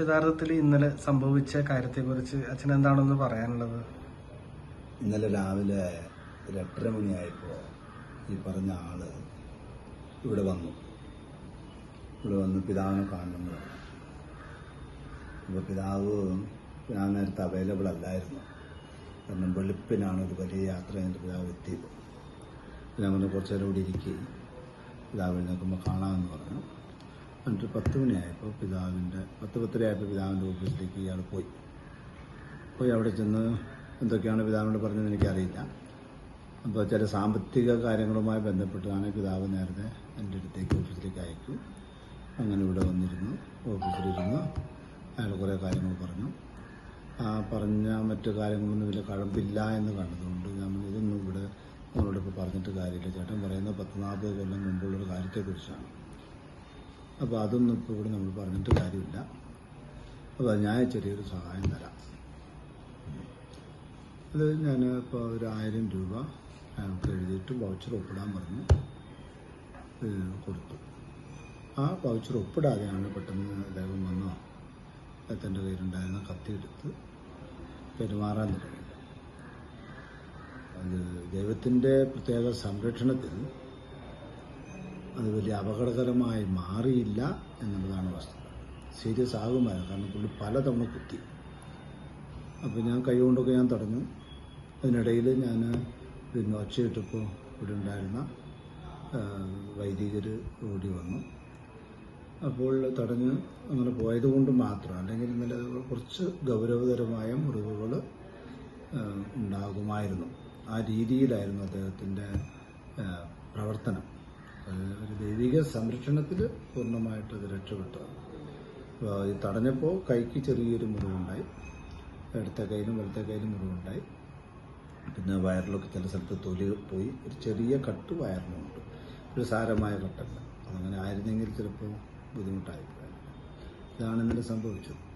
യഥാർത്ഥത്തിൽ ഇന്നലെ സംഭവിച്ച കാര്യത്തെക്കുറിച്ച് അച്ഛൻ എന്താണെന്ന് പറയാനുള്ളത്? ഇന്നലെ രാവിലെ ഒരു എട്ടര ഈ പറഞ്ഞ ആൾ ഇവിടെ വന്നു. ഇവിടെ വന്ന് പിതാവിനെ കാണുന്നു. അപ്പോൾ പിതാവ് ഞാൻ നേരത്തെ അവൈലബിൾ അല്ലായിരുന്നു. കാരണം വെളുപ്പിനാണ് ഒരു വലിയ യാത്ര എന്റെ പിതാവ് എത്തിയത്. പറഞ്ഞു കുറച്ചു നേരം ഇവിടെ ഇരിക്കുകയും പിതാവ് കാണാമെന്ന് പറഞ്ഞു. എന്നിട്ട് പത്ത് മണിയായപ്പോൾ പിതാവിന്റെ പത്ത് പത്തരയായപ്പോൾ പിതാവിന്റെ ഓഫീസിലേക്ക് ഇയാൾ പോയി. പോയി അവിടെ ചെന്ന് എന്തൊക്കെയാണ് പിതാവിനോട് പറഞ്ഞതെന്ന് എനിക്കറിയില്ല. അപ്പോൾ ചില സാമ്പത്തിക കാര്യങ്ങളുമായി ബന്ധപ്പെട്ടാണ് പിതാവ് നേരത്തെ എന്റെ അടുത്തേക്ക് ഓഫീസിലേക്ക് അയക്കും അങ്ങനെ ഇവിടെ വന്നിരുന്നു ഓഫീസിലിരുന്ന്. അയാൾ കുറേ കാര്യങ്ങൾ പറഞ്ഞു. ആ പറഞ്ഞ മറ്റു കാര്യങ്ങളൊന്നും വലിയ കഴമ്പില്ല എന്ന് കണ്ടതുകൊണ്ട് ഞാൻ ഇതൊന്നും ഇവിടെ ഇപ്പോൾ പറഞ്ഞിട്ട് കാര്യമില്ല. ചേട്ടൻ പറയുന്ന പത്ത് നാൽപ്പത് കൊല്ലം മുമ്പുള്ളൊരു കാര്യത്തെക്കുറിച്ചാണ്. അപ്പോൾ അതൊന്നും ഇപ്പോൾ ഇവിടെ നമ്മൾ പറഞ്ഞിട്ട് കാര്യമില്ല. അപ്പോൾ ഞാൻ ചെറിയൊരു സഹായം തരാം. അത് ഞാൻ ഇപ്പോൾ ഒരു ആയിരം രൂപ അയാൾക്ക് എഴുതിയിട്ട് വൗച്ചർ ഒപ്പിടാൻ പറഞ്ഞ്. കൊടുത്തു. ആ വൗച്ചർ ഒപ്പിടാതെയാണ് പെട്ടെന്ന് അദ്ദേഹം വന്നു? അദ്ദേഹത്തിന്റെ കയ്യിലുണ്ടായിരുന്ന കത്തിയെടുത്ത് പെരുമാറാൻ തുടങ്ങിയത് അത് ദൈവത്തിന്റെ പ്രത്യേക സംരക്ഷണത്തിൽ അത് വലിയ അപകടകരമായി മാറിയില്ല എന്നുള്ളതാണ് വസ്തുത. സീരിയസ് ആകുമായിരുന്നു. കാരണം പുള്ളി പലതവണ കുത്തി. അപ്പോൾ ഞാൻ കൈ കൊണ്ടൊക്കെ ഞാൻ തടഞ്ഞു. അതിനിടയിൽ ഞാൻ പിന്നെ ഒച്ചയിട്ടപ്പോൾ ഇവിടെ ഉണ്ടായിരുന്ന വൈദികർ ഓടി വന്നു. അപ്പോൾ തടഞ്ഞ് അങ്ങനെ പോയത് കൊണ്ട് മാത്രം അല്ലെങ്കിൽ ഇന്നലെ കുറച്ച് ഗൗരവതരമായ മുറിവുകൾ ഉണ്ടാകുമായിരുന്നു. ആ രീതിയിലായിരുന്നു അദ്ദേഹത്തിന്റെ പ്രവർത്തനം. ഒരു ദൈവിക സംരക്ഷണത്തിൽ പൂർണമായിട്ട് അത് രക്ഷപ്പെട്ടു. ഈ തടഞ്ഞപ്പോൾ കൈക്ക് ചെറിയൊരു മുറിവുണ്ടായി. എടുത്ത കയ്യിലും വലത്തെ കയ്യിലും മുറിവുണ്ടായി. പിന്നെ വയറിലൊക്കെ ചില സ്ഥലത്ത് തൊലി പോയി. ഒരു ചെറിയ കട്ട് വയറിനുണ്ട്. ഒരു സാരമായ കട്ടല്ല. അതങ്ങനെ ആയിരുന്നെങ്കിൽ ചിലപ്പോൾ ബുദ്ധിമുട്ടായി ഇതാണ് ഇന്നലെ സംഭവിച്ചത്.